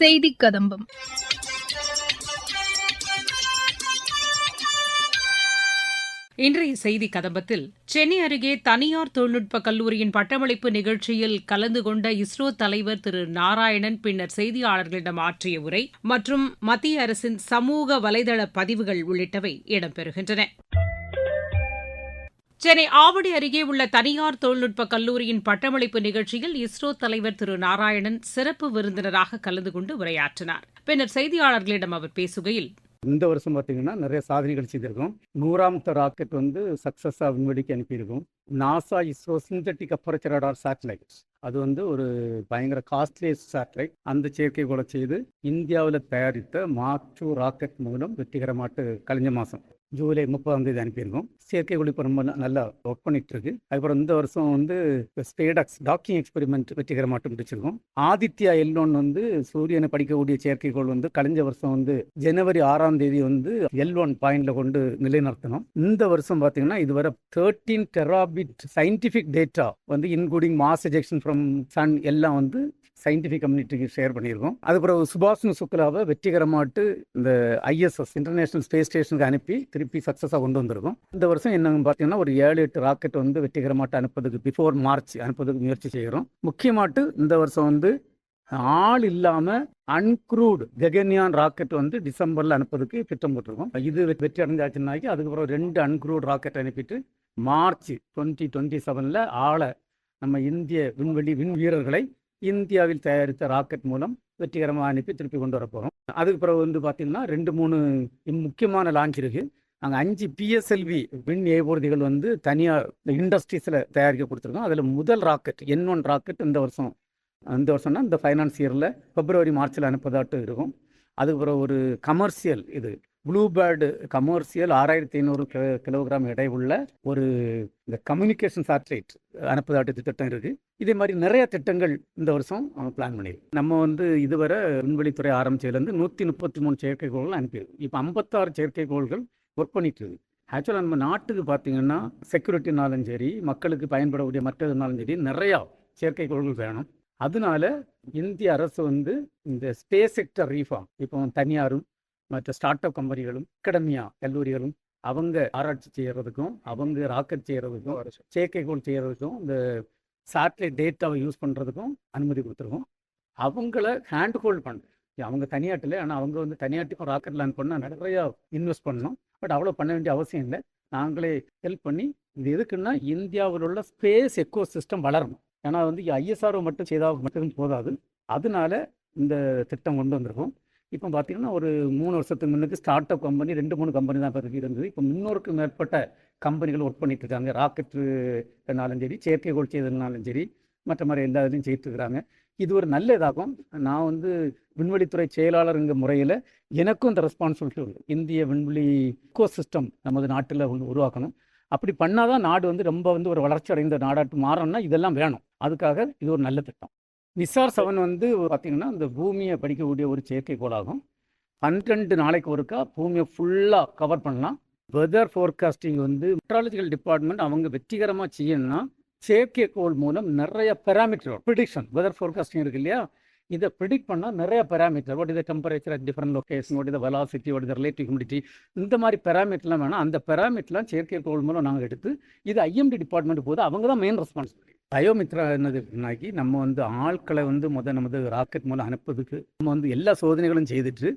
செய்தி கதம்பம். இன்றைய செய்தி கதம்பத்தில் சென்னை அருகே தனியார் தொழில்நுட்ப கல்லூரியின் பட்டமளிப்பு நிகழ்ச்சியில் கலந்து கொண்ட இஸ்ரோ தலைவர் திரு நாராயணன் பின்னர் செய்தியாளர்களிடம் ஆற்றிய உரை மற்றும் மத்திய அரசின் சமூக வலைதள பதிவுகள் உள்ளிட்டவை இடம்பெறுகின்றன. சென்னை ஆவடி அருகே உள்ள தனியார் தொழில்நுட்ப கல்லூரியின் பட்டமளிப்பு நிகழ்ச்சியில் இஸ்ரோ தலைவர் திரு நாராயணன் சிறப்பு விருந்தினராக கலந்து கொண்டு உரையாற்றினார். பின்னர் செய்தியாளர்களிடம் அவர் பேசுகையில் இந்த வருஷம் பார்த்தீங்கன்னா நிறைய சாதனைகள் செய்திருக்கோம். நூறாமத்த ராக்கெட் வந்து சக்ஸஸாக விண்வெளிக்கு அனுப்பியிருக்கோம். NASA ISRO synthetic aperture radar satellite அது வந்து ஒரு பயங்கர காஸ்ட்லி சேட்டலைட் அந்த செயற்கைக்கோளை செய்து இந்தியாவில் தயாரித்த மாற்று ராக்கெட் மூலம் வெற்றிகரமாட்டு கழிஞ்ச மாதம் ஜூலை முப்பதாம் தேதி அனுப்பியிருக்கோம். செயற்கைக்கோள் இப்போ ரொம்ப நல்லா ஒர்க் பண்ணிட்டு இருக்கு அதுக்கப்புறம் இந்த வருஷம் வந்து ஸ்பேடாக்ஸ் டாக்கிங் எக்ஸ்பெரிமெண்ட் வெற்றிகரமாட்டு முடிச்சிருக்கோம் ஆதித்யா எல்லோன் வந்து சூரியனை படிக்கக்கூடிய செயற்கைக்கோள் வந்து கழிஞ்ச வருஷம் வந்து ஜனவரி ஆறாம் தேதி வந்து எல் ஒன் பாயிண்ட்ல கொண்டு நிலைநிறுத்தணும். இந்த வருஷம் பார்த்தீங்கன்னா இதுவரை தேர்ட்டீன் டெராபிட் சயின்டிஃபிக் டேட்டா வந்து including mass ejection from sun எல்லாம் வந்து சயின்டிஃபிக் கம்யூனிட்டிக்கு ஷேர் பண்ணியிருக்கோம். அதுக்கப்புறம் சுபாஷ்னு சுக்லாவை வெற்றிகரமாட்டு இந்த ஐஎஸ்எஸ் இன்டர்நேஷனல் ஸ்பேஸ் ஸ்டேஷனுக்கு அனுப்பி திருப்பி சக்ஸஸாக கொண்டு வந்திருக்கோம். இந்த வருஷம் என்னன்னு பார்த்தீங்கன்னா ஒரு ஏழு எட்டு ராக்கெட் வந்து வெற்றிகரமாட்டு அனுப்புறதுக்கு பிஃபோர் மார்ச் அனுப்புறதுக்கு முயற்சி செய்கிறோம் முக்கியமாட்டு இந்த வருஷம் வந்து ஆள் இல்லாமல் அன்க்ரூட் கெகன்யான் ராக்கெட் வந்து டிசம்பரில் அனுப்புறதுக்கு திட்டம் போட்டிருக்கோம். இது வெற்றி அடைஞ்சாச்சுன்னாக்கி அதுக்கப்புறம் ரெண்டு அன்க்ரூட் ராக்கெட் அனுப்பிட்டு மார்ச் டுவெண்ட்டி டுவெண்ட்டி செவனில் ஆளை நம்ம இந்திய விண்வெளி விண் வீரர்களை இந்தியாவில் தயாரித்த ராக்கெட் மூலம் வெற்றிகரமாக அனுப்பி திருப்பி கொண்டு வர போகிறோம் அதுக்கு பிறகு வந்து பார்த்திங்கன்னா ரெண்டு மூணு முக்கியமான லான்ச் இருக்குது நாங்கள் அஞ்சு பிஎஸ்எல்வி விண் ஏவூர்திகள் வந்து தனியாக இண்டஸ்ட்ரீஸில் தயாரிக்க கொடுத்துருக்கோம். அதில் முதல் ராக்கெட் என் ஒன் ராக்கெட் இந்த வருஷம் இந்த வருஷம்னா இந்த ஃபைனான்ஸ் இயரில் பிப்ரவரி மார்ச்சில் அனுப்பதாட்டு இருக்கும். அதுக்கு பிறகு ஒரு கமர்ஷியல் இது ப்ளூபேர்டு கமர்ஷியல் ஆறாயிரத்தி ஐநூறு கிலோகிராம் எடை உள்ள ஒரு இந்த கம்யூனிகேஷன் சேட்டலைட் அனுப்புதாட்டு திட்டம் இருக்குது இதே மாதிரி நிறைய திட்டங்கள் இந்த வருஷம் பிளான் பண்ணியிருக்கு நம்ம வந்து இதுவரை விண்வெளித்துறை ஆரம்பிச்சதுலேருந்து நூற்றி முப்பத்தி மூணு செயற்கைக்கோள்கள் அனுப்பியிருக்கு. இப்போ ஐம்பத்தாறு செயற்கைக்கோள்கள் ஒர்க் பண்ணிட்டு இருக்கு. ஆக்சுவலாக நம்ம நாட்டுக்கு பார்த்தீங்கன்னா செக்யூரிட்டினாலும் சரி மக்களுக்கு பயன்படக்கூடிய மற்றதுனாலும் சரி நிறையா செயற்கைக்கோள்கள் வேணும். அதனால இந்திய அரசு வந்து இந்த ஸ்பேஸ் செக்டர் ரீஃபார்ம் இப்போ தனியாரும் மற்ற ஸ்டார்ட் அப் கம்பெனிகளும் அகடமியா கல்லூரிகளும் அவங்க ஆராய்ச்சி செய்யறதுக்கும் அவங்க ராக்கெட் செய்யறதுக்கும் செயற்கைக்கோள் செய்யறதுக்கும் இந்த சேட்டலைட் டேட்டாவை யூஸ் பண்ணுறதுக்கும் அனுமதி கொடுத்துருக்கோம். அவங்கள ஹேண்ட் ஹோல்ட் பண்ண அவங்க தனியாட்டில் ஆனால் அவங்க வந்து தனியாட்டுக்கும் ராக்கெட் லேண்ட் பண்ணால் நிறையா இன்வெஸ்ட் பண்ணணும். பட் அவ்வளோ பண்ண வேண்டிய அவசியம் இல்லை. நாங்களே ஹெல்ப் பண்ணி இது எதுக்குன்னா இந்தியாவில் உள்ள ஸ்பேஸ் எக்கோ சிஸ்டம் வளரணும். ஏன்னா வந்து ஐஎஸ்ஆர்ஓ மட்டும் செய்தால் மட்டும் போதாது. அதனால இந்த திட்டம் கொண்டு வந்திருக்கோம். இப்போ பார்த்தீங்கன்னா ஒரு மூணு வருஷத்துக்கு முன்னுக்கு ஸ்டார்ட் அப் கம்பெனி ரெண்டு மூணு கம்பெனி தான் இப்போ இருந்தது. இப்போ முன்னூறுக்கும் மேற்பட்ட கம்பெனிகள் ஒர்க் பண்ணிட்டு இருக்காங்க. ராக்கெட்டுனாலும் சரி செயற்கைக்கோள் செய்ததுனாலும் சரி மற்ற மாதிரி எல்லா இதுலையும் செய்துருக்குறாங்க இருக்கிறாங்க. இது ஒரு நல்ல இதாகும். நான் வந்து விண்வெளித்துறை செயலாளருங்கிற முறையில் எனக்கும் இந்த ரெஸ்பான்சிபிலிட்டி உண்டு. இந்திய விண்வெளி இக்கோ சிஸ்டம் நமது நாட்டில் உருவாக்கணும். அப்படி பண்ணாதான் நாடு வந்து ரொம்ப வந்து ஒரு வளர்ச்சி அடைந்த நாடாட்டு மாறணும்னா இதெல்லாம் வேணும். அதுக்காக இது ஒரு நல்ல திட்டம். நிசார் செவன் வந்து பார்த்தீங்கன்னா இந்த பூமியை படிக்கக்கூடிய ஒரு செயற்கைக்கோளாகும். பன்னிரெண்டு நாளைக்கு ஒருக்கா பூமியை ஃபுல்லாக கவர் பண்ணலாம். வெதர் ஃபோர்காஸ்டிங் வந்து மெட்ராலஜிக்கல் டிபார்ட்மெண்ட் அவங்க வெற்றிகரமாக செய்யணும்னா செயற்கைக்கோள் மூலம் நிறைய பெராமீட்டர் ப்ரிடிக்ஷன் வெதர் ஃபோர்காஸ்டிங் இருக்கு இல்லையா? இதை ப்ரிடிக்ட் பண்ணால் நிறைய parameter what is temperature at different location what is velocity what is relative humidity இந்த மாதிரி பெராமீட்டர்லாம் வேணும் அந்த பெராமீட்டர்லாம் செயற்கைக்கோள் மூலம் நாங்கள் எடுத்து இது ஐஎம்டி டிபார்ட்மெண்ட் போது அவங்க தான் மெயின் ரெஸ்பான்சிபிலிட்டி பயோமித்ரா என்னதுனாக்கி நம்ம வந்து ஆட்களை வந்து முதல் நமது ராக்கெட் மூலம் அனுப்புறதுக்கு நம்ம வந்து எல்லா சோதனைகளும் செய்துட்டு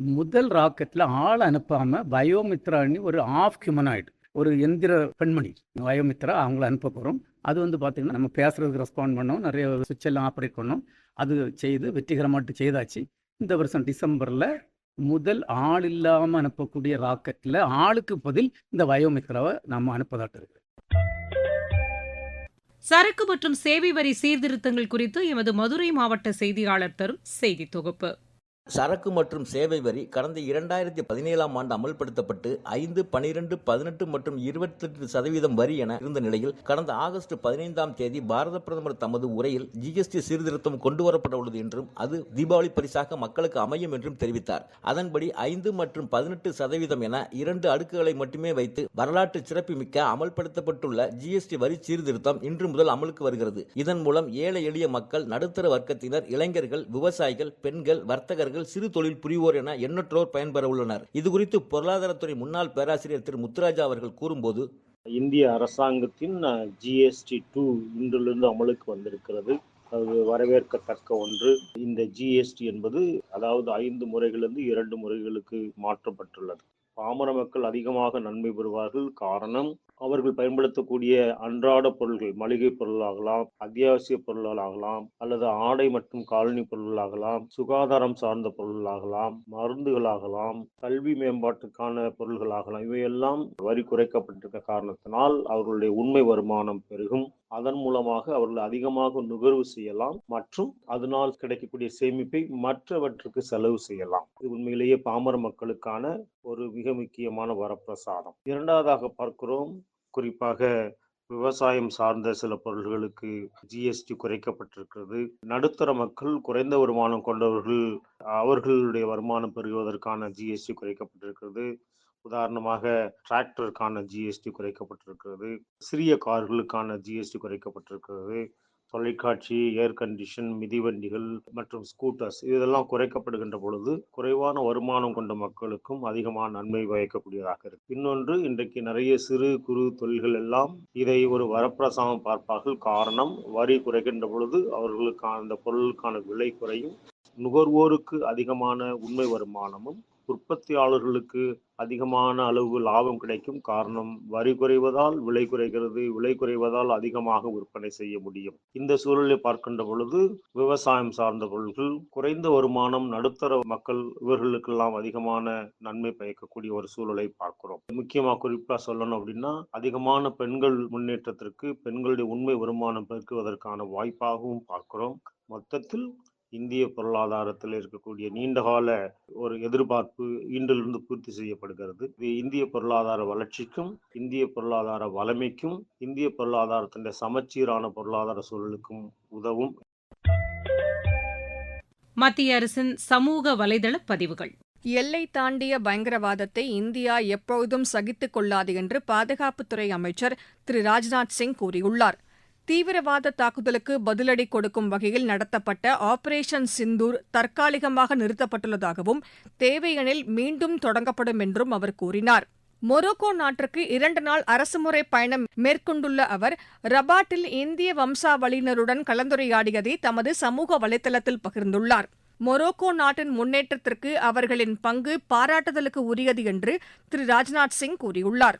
முதல் ராக்கெட்டில் ஆள் அனுப்பாமல் பயோமித்ரான்னு ஒரு ஆஃப் ஹியூமனாய்டு ஒரு எந்திர பெண்மணி பயோமித்ரா அவங்கள அனுப்ப போகிறோம் அது வந்து பார்த்திங்கன்னா நம்ம பேசுறதுக்கு ரெஸ்பாண்ட் பண்ணோம். நிறைய சுவிட்ச் எல்லாம் ஆப்ரேட் பண்ணோம். அது செய்து வெற்றிகரமாட்டு செய்தாச்சு. இந்த வருஷம் டிசம்பரில் முதல் ஆள் இல்லாமல் அனுப்பக்கூடிய ராக்கெட்டில் ஆளுக்கு பதில் இந்த பயோமித்ராவை நம்ம அனுப்பதாட்டு இருக்குது சரக்கு மற்றும் சேவை வரி சீர்திருத்தங்கள் குறித்து எமது மதுரை மாவட்ட செய்தியாளர் தரும் செய்தி தொகுப்பு. சரக்கு மற்றும் சேவை வரி கடந்த இரண்டாயிரத்தி பதினேழாம் ஆண்டு அமல்படுத்தப்பட்டு ஐந்து பனிரெண்டு பதினெட்டு மற்றும் இருபத்தெட்டு சதவீதம் வரி என இருந்த நிலையில் கடந்த ஆகஸ்ட் பதினைந்தாம் தேதி பாரத பிரதமர் தமது உரையில் ஜிஎஸ்டி சீர்திருத்தம் கொண்டுவரப்பட உள்ளது என்றும் அது தீபாவளி பரிசாக மக்களுக்கு அமையும் என்றும் தெரிவித்தார். அதன்படி ஐந்து மற்றும் பதினெட்டு சதவீதம் என இரண்டு அடுக்குகளை மட்டுமே வைத்து வரலாற்று சிறப்புமிக்க அமல்படுத்தப்பட்டுள்ள ஜிஎஸ்டி வரி சீர்திருத்தம் இன்று முதல் அமலுக்கு வருகிறது. இதன் மூலம் ஏழை எளிய மக்கள் நடுத்தர வர்க்கத்தினர் இளைஞர்கள் விவசாயிகள் பெண்கள் வர்த்தகர்கள் சிறு தொழில் புரிவோர் என எண்ணற்றோர் பயன்பெற உள்ளனர். இதுகுறித்து பொருளாதாரத்துறை முன்னாள் பேராசிரியர் திரு முத்துராஜா அவர்கள் கூறும்போது இந்திய அரசாங்கத்தின் ஜிஎஸ்டி டூ இன்றிலிருந்து அமலுக்கு வந்திருக்கிறது. அது வரவேற்கத்தக்க ஒன்று. இந்த ஜிஎஸ்டி என்பது அதாவது ஐந்து முறைகளிலிருந்து இரண்டு முறைகளுக்கு மாற்றப்பட்டுள்ளது. பாமர மக்கள் அதிகமாக நன்மை பெறுவார்கள். காரணம் அவர்கள் பயன்படுத்தக்கூடிய அன்றாட பொருள்கள் மளிகை பொருளாகலாம் அத்தியாவசிய பொருளாகலாம் அல்லது ஆடை மற்றும் காலனி பொருளாகலாம் சுகாதாரம் சார்ந்த பொருளாகலாம் மருந்துகளாகலாம் கல்வி மேம்பாட்டுக்கான பொருள்களாகலாம். இவையெல்லாம் வரி குறைக்கப்பட்டிருக்க காரணத்தினால் அவர்களுடைய உண்மை வருமானம் பெருகும். அதன் மூலமாக அவர்கள் அதிகமாக நுகர்வு செய்யலாம் மற்றும் அதனால் கிடைக்கக்கூடிய சேமிப்பை மற்றவற்றுக்கு செலவு செய்யலாம். இது உண்மையிலேயே பாமர மக்களுக்கான ஒரு மிக முக்கியமான வரப்பிரசாதம். இரண்டாவதாக பார்க்கிறோம் குறிப்பாக விவசாயம் சார்ந்த சில பொருள்களுக்கு ஜிஎஸ்டி குறைக்கப்பட்டிருக்கிறது. நடுத்தர மக்கள் குறைந்த வருமானம் கொண்டவர்கள் அவர்களுடைய வருமானம் பெறுவதற்கான ஜிஎஸ்டி குறைக்கப்பட்டிருக்கிறது. உதாரணமாக டிராக்டருக்கான ஜிஎஸ்டி குறைக்கப்பட்டிருக்கிறது சிறிய கார்களுக்கான ஜிஎஸ்டி குறைக்கப்பட்டிருக்கிறது தொலைக்காட்சி ஏர் கண்டிஷன் மிதிவண்டிகள் மற்றும் ஸ்கூட்டர்ஸ் இதெல்லாம் குறைக்கப்படுகின்ற பொழுது குறைவான வருமானம் கொண்ட மக்களுக்கும் அதிகமான நன்மை வகிக்கக்கூடியதாக இருக்கு. இன்னொன்று இன்றைக்கு நிறைய சிறு குறு தொழில்கள் எல்லாம் இதை ஒரு வரப்பிரசாதம் பார்ப்பார்கள். காரணம் வரி குறைக்கின்ற பொழுது அவர்களுக்கான அந்த பொருளுக்கான விலை குறையும். நுகர்வோருக்கு அதிகமான உண்மை வருமானமும் உற்பத்தியாளர்களுக்கு அதிகமான அளவு லாபம் கிடைக்கும். காரணம் வரி குறைவதால் விலை குறைகிறது. விலை குறைவதால் அதிகமாக விற்பனை செய்ய முடியும். இந்த சூழலை பார்க்கின்ற பொழுது விவசாயம் சார்ந்த பொருள்கள் குறைந்த வருமானம் நடுத்தர மக்கள் இவர்களுக்கெல்லாம் அதிகமான நன்மை பயக்கக்கூடிய ஒரு சூழலை பார்க்கிறோம். முக்கியமாக குறிப்பாக சொல்லணும் அப்படின்னா அதிகமான பெண்கள் முன்னேற்றத்திற்கு பெண்களுடைய உண்மை வருமானம் பெருக்குவதற்கான வாய்ப்பாகவும் பார்க்கிறோம். மொத்தத்தில் இந்திய பொருளாதாரத்தில் இருக்கக்கூடிய நீண்டகால ஒரு எதிர்பார்ப்பு இன்றிலிருந்து பூர்த்தி செய்யப்படுகிறது. இது இந்திய பொருளாதார வளர்ச்சிக்கும் இந்திய பொருளாதார வளமைக்கும் இந்திய பொருளாதாரத்தின் சமச்சீரான பொருளாதார சூழலுக்கும் உதவும். மத்திய அரசின் சமூக வலைதள பதிவுகள். எல்லை தாண்டிய பயங்கரவாதத்தை இந்தியா எப்பொழுதும் சகித்துக் கொள்ளாது என்று பாதுகாப்புத்துறை அமைச்சர் திரு ராஜ்நாத் சிங் கூறியுள்ளார். தீவிரவாத தாக்குதலுக்கு பதிலடி கொடுக்கும் வகையில் நடத்தப்பட்ட ஆபரேஷன் சிந்தூர் தற்காலிகமாக நிறுத்தப்பட்டுள்ளதாகவும் தேவையெனில் மீண்டும் தொடங்கப்படும் என்றும் அவர் கூறினார். மொரோக்கோ நாட்டிற்கு இரண்டு நாள் அரசுமுறை பயணம் மேற்கொண்டுள்ள அவர் ரபாட்டில் இந்திய வம்சாவளியினருடன் கலந்துரையாடியதை தமது சமூக வலைதளத்தில் பகிர்ந்துள்ளார். மொரோக்கோ நாட்டின் முன்னேற்றத்திற்கு அவர்களின் பங்கு பாராட்டுதலுக்கு உரியது என்று திரு ராஜ்நாத் சிங் கூறியுள்ளார்.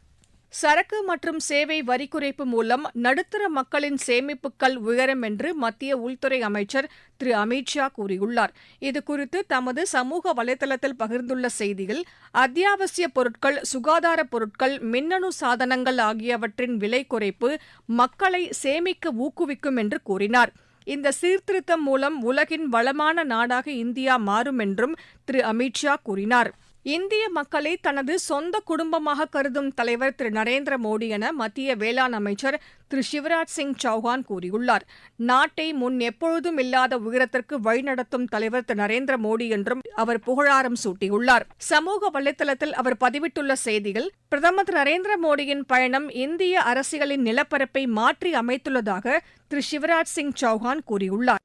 சரக்கு மற்றும் சேவை வரி குறைப்பு மூலம் நடுத்தர மக்களின் சேமிப்புகள் உயரும் என்று மத்திய உள்துறை அமைச்சர் திரு. அமித் ஷா கூறியுள்ளார். இதுகுறித்து தமது சமூக வலைதளத்தில் பகிர்ந்துள்ள செய்தியில் அத்தியாவசிய பொருட்கள் சுகாதார பொருட்கள் மின்னணு சாதனங்கள் ஆகியவற்றின் விலை குறைப்பு மக்களை சேமிக்க ஊக்குவிக்கும் என்று கூறினார். இந்த சீர்திருத்தம் மூலம் உலகின் வளமான நாடாக இந்தியா மாறும் என்றும் திரு. அமித் ஷா கூறினார். இந்திய மக்களை தனது சொந்த குடும்பமாக கருதும் தலைவர் திரு. நரேந்திர மோடி என மத்திய வேளாண் அமைச்சர் திரு. சிவராஜ் சிங் சௌஹான் கூறியுள்ளார். நாட்டை முன் எப்பொழுதும் இல்லாத உயரத்திற்கு வழிநடத்தும் தலைவர் திரு. நரேந்திர மோடி என்றும் அவர் புகழாரம் சூட்டியுள்ளார். சமூக வலைதளத்தில் அவர் பதிவிட்டுள்ள செய்தியில் பிரதமர் திரு. நரேந்திர மோடியின் பயணம் இந்திய அரசியலின் நிலப்பரப்பை மாற்றி அமைத்துள்ளதாக திரு. சிவராஜ் சிங் சௌஹான் கூறியுள்ளார்.